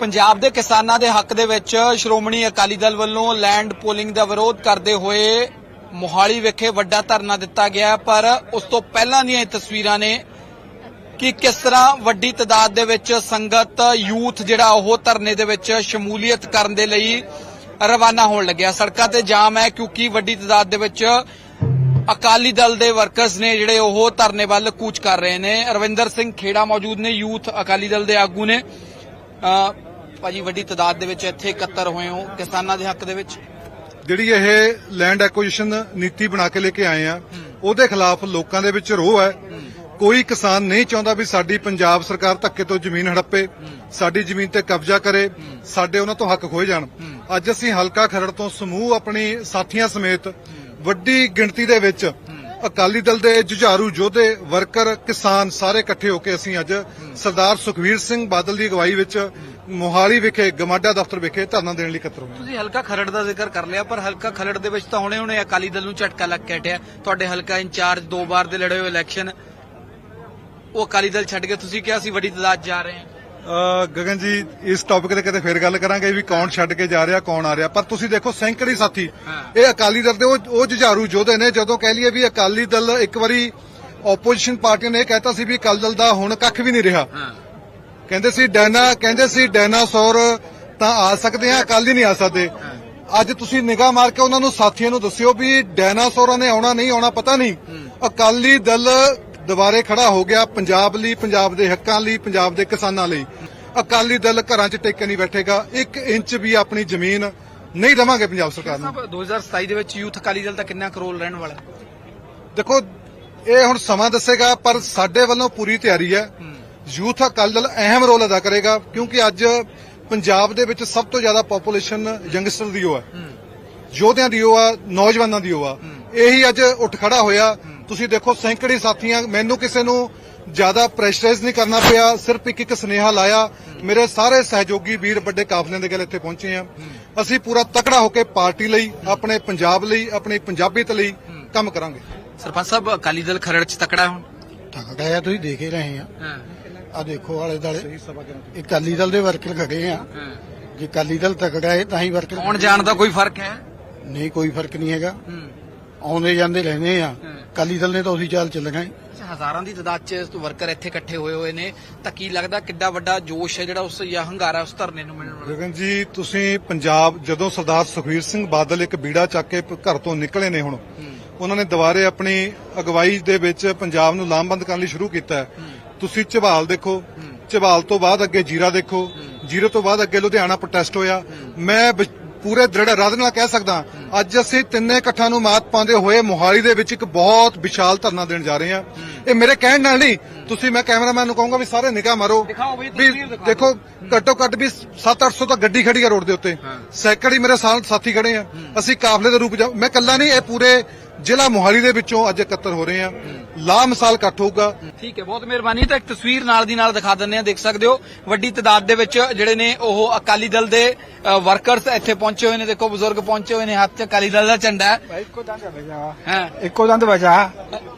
ਪੰਜਾਬ ਦੇ ਕਿਸਾਨਾਂ ਦੇ ਹੱਕ ਦੇ ਵਿੱਚ ਸ਼੍ਰੋਮਣੀ ਅਕਾਲੀ ਦਲ ਵੱਲੋਂ ਲੈਂਡ ਪੋਲਿੰਗ ਦਾ ਵਿਰੋਧ ਕਰਦੇ ਹੋਏ ਮੋਹਾਲੀ ਵਿਖੇ ਵੱਡਾ ਧਰਨਾ ਦਿੱਤਾ ਗਿਆ, ਪਰ ਉਸ ਤੋਂ ਪਹਿਲਾਂ ਦੀਆਂ ਇਹ ਤਸਵੀਰਾਂ ਨੇ ਕਿ ਕਿਸ ਤਰ੍ਹਾਂ ਵੱਡੀ ਤਦਾਦ ਦੇ ਵਿੱਚ ਸੰਗਤ, ਯੂਥ ਜਿਹੜਾ ਉਹ ਧਰਨੇ ਦੇ ਵਿੱਚ ਸ਼ਮੂਲੀਅਤ ਕਰਨ ਦੇ ਲਈ ਰਵਾਨਾ ਹੋਣ ਲੱਗਿਆ। ਸੜਕਾਂ ਤੇ ਜਾਮ ਹੈ ਕਿਉਂਕਿ ਵੱਡੀ ਤਦਾਦ ਦੇ ਵਿੱਚ ਅਕਾਲੀ ਦਲ ਦੇ ਵਰਕਰਸ ਨੇ ਜਿਹੜੇ ਉਹ ਧਰਨੇ ਵੱਲ ਕੂਚ ਕਰ ਰਹੇ ਨੇ। ਰਵਿੰਦਰ ਸਿੰਘ ਖੇੜਾ ਮੌਜੂਦ ਨੇ, ਯੂਥ ਅਕਾਲੀ ਦਲ ਦੇ ਆਗੂ ਨੇ। ਭਾਜੀ ਵੱਡੀ ਤਦਾਦ ਦੇ ਵਿੱਚ ਇੱਥੇ ਇਕੱਤਰ ਹੋਏ ਹੋ ਕਿਸਾਨਾਂ ਦੇ ਹੱਕ ਦੇ ਵਿੱਚ? ਜਿਹੜੀ ਇਹ ਲੈਂਡ ਐਕੁਜੀਸ਼ਨ ਨੀਤੀ ਬਣਾ ਕੇ ਲੈ ਕੇ ਆਏ ਆ ਉਹਦੇ ਖਿਲਾਫ ਲੋਕਾਂ ਦੇ ਵਿੱਚ ਰੋਹ ਹੈ। ਕੋਈ ਕਿਸਾਨ ਨਹੀਂ ਚਾਹੁੰਦਾ ਵੀ ਸਾਡੀ ਪੰਜਾਬ ਸਰਕਾਰ ਧੱਕੇ ਤੋਂ ਜ਼ਮੀਨ ਹੜੱਪੇ ਸਾਡੀ ਜ਼ਮੀਨ ਤੇ ਕਬਜ਼ਾ ਕਰੇ ਸਾਡੇ ਉਹਨਾਂ ਤੋਂ ਹੱਕ ਖੋਏ ਜਾਣ। ਅੱਜ ਅਸੀਂ ਹਲਕਾ ਖਰੜ ਤੋਂ ਸਮੂਹ ਆਪਣੀ ਸਾਥੀਆਂ ਸਮੇਤ ਵੱਡੀ ਗਿਣਤੀ ਦੇ ਵਿੱਚ ਅਕਾਲੀ ਦਲ ਦੇ ਜੁਝਾਰੂ ਯੋਧੇ ਵਰਕਰ ਕਿਸਾਨ ਸਾਰੇ ਇਕੱਠੇ ਹੋ ਕੇ ਅਸੀਂ ਅੱਜ ਸਰਦਾਰ ਸੁਖਵੀਰ ਸਿੰਘ ਬਾਦਲ ਦੀ ਅਗਵਾਈ ਵਿੱਚ ਮੋਹਾਲੀ ਵਿਖੇ ਗਮਾਡਾ ਦਫ਼ਤਰ ਵਿਖੇ ਧਰਨਾ ਦੇਣ ਲਈ ਇਕੱਤਰ ਹੋਏ। ਤੁਸੀਂ ਹਲਕਾ ਖਰੜ ਦਾ ਜ਼ਿਕਰ ਕਰ ਲਿਆ ਪਰ ਹਲਕਾ ਖਰੜ ਦੇ ਵਿੱਚ ਤਾਂ ਹੁਣੇ ਹੁਣੇ ਅਕਾਲੀ ਦਲ ਨੂੰ ਝਟਕਾ ਲੱਗ ਕੇ ਹਟਿਆ। ਤੁਹਾਡੇ ਹਲਕਾ ਇੰਚਾਰਜ ਦੋ ਵਾਰ ਦੇ ਲੜੇ ਹੋਏ ਇਲੈਕਸ਼ਨ। ਉਹ ਅਕਾਲੀ ਦਲ ਛੱਡ ਕੇ ਤੁਸੀਂ ਕਿਹਾ ਸੀ ਵੱਡੀ ਤਦਾਦ ਜਾ ਰਹੇ ਹਾਂ। ਗਗਨ ਜੀ ਇਸ ਟੌਪਿਕ ਤੇ ਕਿਤੇ ਫੇਰ ਗੱਲ ਕਰਾਂਗੇ ਵੀ ਕੌਣ ਛੱਡ ਕੇ ਜਾ ਰਿਹਾ ਕੌਣ ਆ ਰਿਹਾ। ਪਰ ਤੁਸੀਂ ਦੇਖੋ ਸੈਂਕੜੀ ਸਾਥੀ। ਇਹ ਅਕਾਲੀ ਦਲ ਦੇ ਉਹ ਜੁਝਾਰੂ ਯੋਧੇ ਨੇ ਜਦੋਂ ਕਹਿ ਲਈਏ ਵੀ ਅਕਾਲੀ ਦਲ ਇੱਕ ਵਾਰੀ ਆਪੋਜੀਸ਼ਨ ਪਾਰਟੀ ਨੇ ਇਹ ਕਹਿਤਾ ਸੀ ਵੀ ਅਕਾਲੀ ਦਲ ਦਾ ਹੁਣ ਕੱਖ ਵੀ ਨਹੀਂ ਰਿਹਾ। ਕਹਿੰਦੇ ਸੀ ਡੈਨਾ ਕਹਿੰਦੇ ਸੀ ਡਾਇਨਾਸੌਰ ਤਾਂ ਆ ਸਕਦੇ ਆ ਅਕਾਲੀ ਨਹੀਂ ਆ ਸਕਦੇ। ਅੱਜ ਤੁਸੀਂ ਨਿਗਾਹ ਮਾਰ ਕੇ ਉਹਨਾਂ ਨੂੰ ਸਾਥੀਆਂ ਨੂੰ ਦੱਸਿਓ ਵੀ ਡਾਇਨਾਸੌਰਾਂ ਨੇ ਆਉਣਾ ਨਹੀਂ ਆਉਣਾ ਪਤਾ ਨਹੀਂ। ਅਕਾਲੀ ਦਲ ਦੁਬਾਰੇ ਖੜਾ ਹੋ ਗਿਆ ਪੰਜਾਬ ਲਈ ਪੰਜਾਬ ਦੇ ਹੱਕਾਂ ਲਈ ਪੰਜਾਬ ਦੇ ਕਿਸਾਨਾਂ ਲਈ। ਅਕਾਲੀ ਦਲ ਘਰਾਂ 'ਚ ਟੇਕੇ ਨਹੀਂ ਬੈਠੇਗਾ। 1 ਇੰਚ ਵੀ ਆਪਣੀ ਜ਼ਮੀਨ ਨਹੀਂ ਦੇਵਾਂਗੇ ਪੰਜਾਬ ਸਰਕਾਰ ਨੂੰ। ਸਾਹਿਬ 2027 ਦੇ ਵਿੱਚ ਯੂਥ ਅਕਾਲੀ ਦਲ ਦਾ ਕਿੰਨਾ ਕੁ ਰੋਲ ਰਹਿਣ ਵਾਲਾ? ਹੈ? ਦੇਖੋ ਇਹ ਹੁਣ ਸਮਾਂ ਦੱਸੇਗਾ ਪਰ ਸਾਡੇ ਵੱਲੋਂ ਪੂਰੀ ਤਿਆਰੀ ਹੈ। ਯੂਥ ਅਕਾਲੀ ਦਲ ਅਹਿਮ ਰੋਲ ਅਦਾ ਕਰੇਗਾ ਕਿਉਂਕਿ ਅੱਜ ਪੰਜਾਬ ਦੇ ਵਿੱਚ ਸਭ ਤੋਂ ਜ਼ਿਆਦਾ ਪੋਪੂਲੇਸ਼ਨ ਯੰਗਸਟਰ ਦੀ ਉਹ ਹੈ। ਯੋਧਿਆਂ ਦੀ ਉਹ ਆ ਨੌਜਵਾਨਾਂ ਦੀ ਉਹ ਆ। ਇਹੀ ਅੱਜ ਉੱਠ ਖੜਾ ਹੋਇਆ। ਤੁਸੀਂ ਦੇਖੋ ਸੈਂਕੜੇ ਸਾਥੀਆਂ ਮੈਨੂੰ ਕਿਸੇ ਨੂੰ ਜ਼ਿਆਦਾ ਪ੍ਰੈਸ਼ਰਾਈਜ਼ ਨਹੀਂ ਕਰਨਾ ਪਿਆ ਸਿਰਫ ਇੱਕ ਇੱਕ ਸੁਨੇਹਾ ਲਾਇਆ। ਮੇਰੇ ਸਾਰੇ ਸਹਿਯੋਗੀ ਵੀਰ ਵੱਡੇ ਕਾਫਲਿਆਂ ਦੇ ਗੱਲ ਇੱਥੇ ਪਹੁੰਚੇ ਆ। ਅਸੀਂ ਪੂਰਾ ਤਕੜਾ ਹੋ ਕੇ ਪਾਰਟੀ ਲਈ ਆਪਣੇ ਪੰਜਾਬ ਲਈ ਆਪਣੀ ਪੰਜਾਬੀਅਤ ਲਈ ਕੰਮ ਕਰਾਂਗੇ। ਸਰਪੰਚ ਸਾਹਿਬ ਅਕਾਲੀ ਦਲ ਖਰੜ ਚ ਤਕੜਾ ਹੁਣ? ਗਏ ਆ ਤੁਸੀਂ ਦੇਖ ਹੀ ਰਹੇ ਆ। ਹਾਂ। ਆ ਦੇਖੋ ਆਲੇ ਦਾਲੇ ਇਹ ਅਕਾਲੀ ਦਲ ਦੇ ਵਰਕਰ ਖੜੇ ਆ। ਜੇ ਅਕਾਲੀ ਦਲ ਤੱਕ ਗਏ ਤਾਂ ਹੀ ਵਰਕਰ ਕੌਣ ਜਾਣਦਾ ਕੋਈ ਫ਼ਰਕ ਹੈ? ਨਹੀਂ ਕੋਈ ਫ਼ਰਕ ਨਹੀਂ ਹੈਗਾ। ਹੂੰ। ਆਉਂਦੇ ਜਾਂਦੇ ਰਹਿੰਦੇ ਆ। ਹੂੰ। ਅਕਾਲੀ ਦਲ ਨੇ ਤਾਂ ਉਸੇ ਚਾਲ ਚੱਲਣਾ ਹੈ ਹਜ਼ਾਰਾਂ ਦੀ ਤਾਦਾਦ 'ਚ ਵਰਕਰ ਇੱਥੇ ਇਕੱਠੇ ਹੋਏ ਹੋਏ ਨੇ। ਤਾਂ ਕੀ ਲੱਗਦਾ ਕਿੱਡਾ ਵੱਡਾ ਜੋਸ਼ ਹੈ ਜਿਹੜਾ ਉਸ ਜਾਂ ਹੰਗਾਰਾ ਉਸ ਧਰਨੇ ਨੂੰ ਮਿਲਣ ਵਾਲਾ? ਗਗਨ ਜੀ ਤੁਸੀਂ ਪੰਜਾਬ ਜਦੋਂ ਸਰਦਾਰ ਸੁਖਵੀਰ ਸਿੰਘ ਬਾਦਲ ਇੱਕ ਬੀੜਾ ਚੱਕ ਕੇ ਘਰ ਤੋਂ ਨਿਕਲੇ ਨੇ ਹੁਣ ਉਹਨਾਂ ਨੇ ਦੁਬਾਰੇ ਆਪਣੀ ਅਗਵਾਈ ਦੇ ਵਿੱਚ ਪੰਜਾਬ ਨੂੰ ਲਾਮਬੰਦ ਕਰਨ ਲਈ ਸ਼ੁਰੂ ਕੀਤਾ ਹੈ। ਤੁਸੀਂ ਝਬਾਲ ਦੇਖੋ। ਝਬਾਲ ਤੋਂ ਬਾਅਦ ਅੱਗੇ ਜੀਰਾ ਦੇਖੋ। ਜੀਰੇ ਤੋਂ ਬਾਅਦ ਅੱਗੇ ਲੁਧਿਆਣਾ ਪ੍ਰੋਟੈਸਟ ਹੋਇਆ। ਮੈਂ ਪੂਰੇ ਦ੍ਰਿੜ ਇਰਾਦੇ ਨਾਲ ਕਹਿ ਸਕਦਾ ਅੱਜ ਅਸੀਂ ਤਿੰਨੇ ਇਕੱਠਾਂ ਨੂੰ ਮਾਤ ਪਾਉਂਦੇ ਹੋਏ ਮੋਹਾਲੀ ਦੇ ਵਿੱਚ ਇੱਕ ਬਹੁਤ ਵਿਸ਼ਾਲ ਧਰਨਾ ਦੇਣ ਜਾ ਰਹੇ ਹਾਂ। ਇਹ ਮੇਰੇ ਕਹਿਣ ਨਾਲ ਨਹੀਂ ਤੁਸੀਂ ਮੈਂ ਕੈਮਰਾਮੈਨ ਨੂੰ ਕਹੂੰਗਾ ਵੀ ਸਾਰੇ ਨਿਗਾਹ ਮਾਰੋ। ਵੀ। ਦੇਖੋ ਘੱਟੋ ਘੱਟ ਵੀ 7-800 ਤਾਂ ਗੱਡੀ ਖੜੀ ਹੈ ਰੋਡ ਦੇ ਉੱਤੇ। ਸੈਂਕੜੇ ਹੀ ਮੇਰੇ ਸਾਥੀ ਖੜੇ ਆ। ਅਸੀਂ ਕਾਫਲੇ ਦੇ ਰੂਪ ਮੈਂ ਇਕੱਲਾ ਨਹੀਂ ਇਹ ਪੂਰੇ ਜ਼ਿਲ੍ਹਾ ਮੋਹਾਲੀ ਦੇ ਵਿੱਚੋਂ ਅੱਜ ਇਕੱਤਰ ਹੋ ਰਹੇ ਆ ਲਾ ਮਿਸਾਲ ਇਕੱਠ ਹੋਊਗਾ। ਠੀਕ ਹੈ ਬਹੁਤ ਮਿਹਰਬਾਨੀ। ਤਾਂ ਇੱਕ ਤਸਵੀਰ ਨਾਲ ਦੀ ਨਾਲ ਦਿਖਾ ਦਿੰਦੇ ਆ ਦੇਖ ਸਕਦੇ ਹੋ। ਵੱਡੀ ਤਾਦਾਦ ਦੇ ਵਿੱਚ ਜਿਹੜੇ ਨੇ ਉਹ ਅਕਾਲੀ ਦਲ ਦੇ ਵਰਕਰਸ ਇੱਥੇ ਪਹੁੰਚੇ ਹੋਏ ਨੇ। ਦੇਖੋ ਬਜ਼ੁਰਗ ਪਹੁੰਚੇ ਹੋਏ ਨੇ ਹੱਥ 'ਚ ਅਕਾਲੀ ਦਲ ਦਾ ਝੰਡਾ। ਹੈ ਇੱਕੋ ਦੰਦ ਬਚਾ ਹਾਂ? ਇੱਕੋ ਦੰਦ ਬਚਾ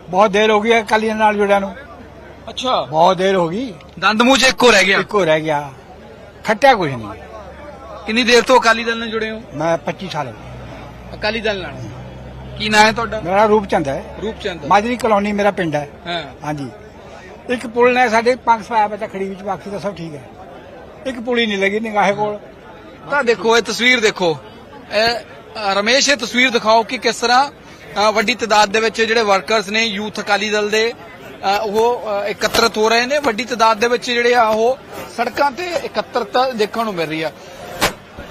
ਬਹੁਤ ਦੇਰ ਹੋ ਗਈ ਹੈ ਅਕਾਲੀਆਂ ਨਾਲ ਜੁੜਿਆ ਨੂੰ। ਅੱਛਾ। ਬਹੁਤ ਦੇਰ ਹੋ ਗਈ। ਦੰਦ ਮੂੰਹ 'ਚ ਇੱਕੋ ਰਹਿ ਗਿਆ। ਇੱਕੋ ਰਹਿ ਗਿਆ। ਖੱਟਿਆ ਕੁਝ ਨਹੀਂ। ਕਿੰਨੀ ਦੇਰ ਤੋਂ ਅਕਾਲੀ ਦਲ ਨਾਲ ਜੁੜੇ ਹੋ? ਮੈਂ 25 ਸਾਲ ਹੋ ਗਏ। ਅਕਾਲੀ ਦਲ ਨਾਲ। ਕੀ ਨਾਂ ਹੈ ਤੁਹਾਡਾ? ਮੇਰਾ ਰੂਪ ਚੰਦ ਹੈ। ਰੂਪਚੰਦ। ਮਾਜਰੀ ਕਲੋਨੀ ਮੇਰਾ ਪਿੰਡ ਹੈ। ਹਾਂ। ਹਾਂਜੀ। ਇੱਕ ਪੁਲ ਨੇ ਸਾਡੇ ਪੰਜ ਸੌ ਆਇਆ ਬੱਚਾ ਖੜੀ ਵਿੱਚ ਬਾਕੀ ਤਾਂ ਸਭ ਠੀਕ ਹੈ। ਇੱਕ ਪੁਲ ਨਹੀਂ ਲੱਗੀ ਨਿਗਾਹੇ ਕੋਲ। ਤਾਂ ਦੇਖੋ ਇਹ ਤਸਵੀਰ ਦੇਖੋ। ਇਹ ਅ, ਰਮੇਸ਼ ਇਹ ਤਸਵੀਰ ਦਿਖਾਓ ਕਿ ਕਿਸ ਤਰ੍ਹਾਂ ਅ, ਵੱਡੀ ਤਾਦਾਦ ਦੇ ਵਿੱਚ ਜਿਹੜੇ ਵਰਕਰਸ ਨੇ ਯੂਥ ਅਕਾਲੀ ਦਲ ਦੇ ਅ, ਉਹ ਅ, ਇਕੱਤਰਤ ਹੋ ਰਹੇ ਨੇ। ਵੱਡੀ ਤਾਦਾਦ ਦੇ ਵਿੱਚ ਜਿਹੜੇ ਆ ਉਹ ਸੜਕਾਂ ਤੇ ਇਕੱਤਰਤਾ ਦੇਖਣ ਨੂੰ ਮਿਲ ਰਹੀ ਆ।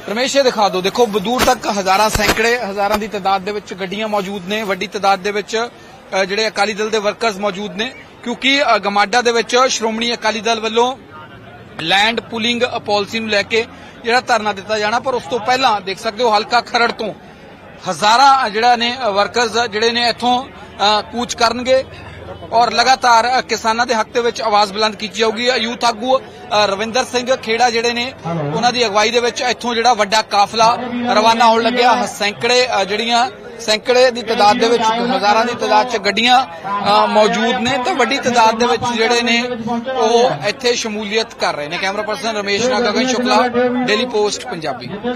ਰਮੇਸ਼, ਇਹ ਦਿਖਾ ਦਿਓ। ਦੇਖੋ ਦੂਰ ਤੱਕ ਹਜ਼ਾਰਾਂ ਸੈਂਕੜੇ, ਹਜ਼ਾਰਾਂ ਦੀ ਤਾਦਾਦ ਦੇ ਵਿੱਚ ਗੱਡੀਆਂ ਮੌਜੂਦ ਨੇ। ਵੱਡੀ ਤਾਦਾਦ ਦੇ ਵਿੱਚ ਜਿਹੜੇ ਅਕਾਲੀ ਦਲ ਦੇ ਵਰਕਰਸ ਮੌਜੂਦ ਨੇ। ਕਿਉਂਕਿ ਗਮਾਡਾ ਦੇ ਵਿੱਚ ਸ਼੍ਰੋਮਣੀ ਅਕਾਲੀ ਦਲ ਵੱਲੋਂ ਲੈਂਡ ਪੁਲਿੰਗ ਪਾਲਿਸੀ ਨੂੰ ਲੈ ਕੇ ਜਿਹੜਾ ਧਰਨਾ ਦਿੱਤਾ ਜਾਣਾ, ਪਰ ਉਸ ਤੋਂ ਪਹਿਲਾਂ ਦੇਖ ਸਕਦੇ ਹੋ, ਹਲਕਾ ਖਰੜ ਤੋਂ ਹਜ਼ਾਰਾਂ ਜਿਹੜਾ ਨੇ ਵਰਕਰਸ ਜਿਹੜੇ ਨੇ ਇੱਥੋਂ ਕੂਚ ਕਰਨਗੇ। ਔਰ ਲਗਾਤਾਰ ਕਿਸਾਨਾਂ ਦੇ ਹੱਕ ਦੇ ਵਿੱਚ ਆਵਾਜ਼ ਬੁਲੰਦ ਕੀਤੀ ਜਾਊਗੀ। ਯੂਥ ਆਗੂ ਰਵਿੰਦਰ ਸਿੰਘ ਖੇੜਾ ਜਿਹੜੇ ਨੇ ਉਹਨਾਂ ਦੀ ਅਗਵਾਈ ਦੇ ਵਿੱਚ ਇੱਥੋਂ ਜਿਹੜਾ ਵੱਡਾ ਕਾਫਲਾ ਰਵਾਨਾ ਹੋਣ ਲੱਗਿਆ। ਸੈਂਕੜੇ ਜਿਹੜੀਆਂ ਸੈਂਕੜੇ ਦੀ ਤਾਦਾਦ ਦੇ ਵਿੱਚ ਹਜ਼ਾਰਾਂ ਦੀ ਤਾਦਾਦ 'ਚ ਗੱਡੀਆਂ ਮੌਜੂਦ ਨੇ। ਤਾਂ ਵੱਡੀ ਤਾਦਾਦ ਦੇ ਵਿੱਚ ਜਿਹੜੇ ਨੇ ਉਹ ਇੱਥੇ ਸ਼ਮੂਲੀਅਤ ਕਰ ਰਹੇ ਨੇ। ਕੈਮਰਾ ਪਰਸਨ ਰਮੇਸ਼ ਨਾਲ ਗਗਨ ਸ਼ੁਕਲਾ ਡੇਲੀ ਪੋਸਟ ਪੰਜਾਬੀ।